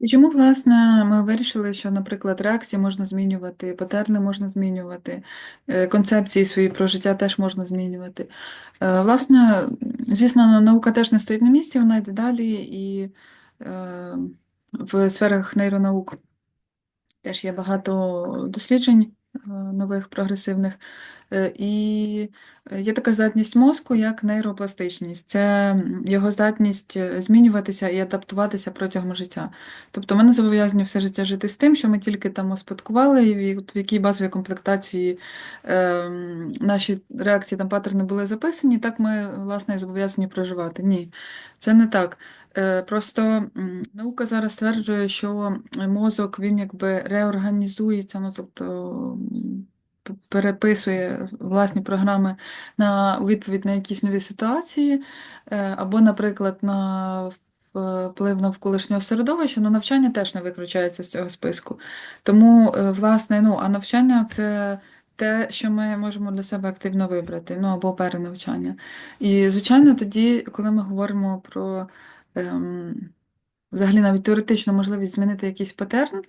І чому, власне, ми вирішили, що, наприклад, реакції можна змінювати, патерни можна змінювати, е, концепції свої про життя теж можна змінювати. Е, Власне, звісно, наука теж не стоїть на місці, вона йде далі, і е, в сферах нейронаук теж є багато досліджень нових, прогресивних. Е, І є така здатність мозку, як нейропластичність. Це його здатність е, змінюватися і адаптуватися протягом життя. Тобто ми не зобов'язані все життя жити з тим, що ми тільки там успадкували, і в якій базовій комплектації е, наші реакції там паттерни були записані, так ми, власне, і зобов'язані проживати. Ні, це не так. Е, Просто наука зараз стверджує, що мозок він якби реорганізується, ну тобто переписує власні програми на відповідь на якісь нові ситуації, е, або, наприклад, на вплив навколишнього середовища, ну навчання теж не виключається з цього списку. Тому, е, власне, ну, а навчання це. Те, що ми можемо для себе активно вибрати, ну або перенавчання. І, звичайно, тоді, коли ми говоримо про ем, взагалі навіть теоретично можливість змінити якийсь патерн,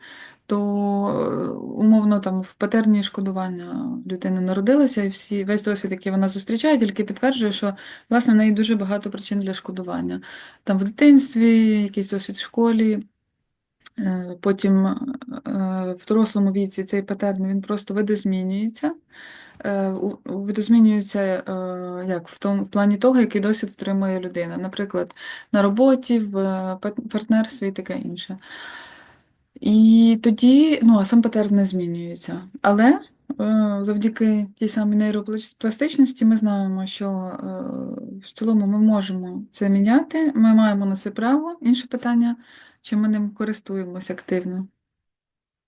то е, умовно там в патерні шкодування людина народилася, і всі, весь досвід, який вона зустрічає, тільки підтверджує, що власне в неї дуже багато причин для шкодування. Там в дитинстві, якийсь досвід в школі. Е, Потім е, в дорослому віці цей патерн він просто видозмінюється. Е, Видозмінюється е, як в тому в плані того, який досвід отримує людина. Наприклад, на роботі, в е, партнерстві і таке інше. І тоді, ну, а сам патерн не змінюється. Але завдяки тій самій нейропластичності ми знаємо, що в цілому ми можемо це міняти, ми маємо на це право. Інше питання, чи ми ним користуємося активно.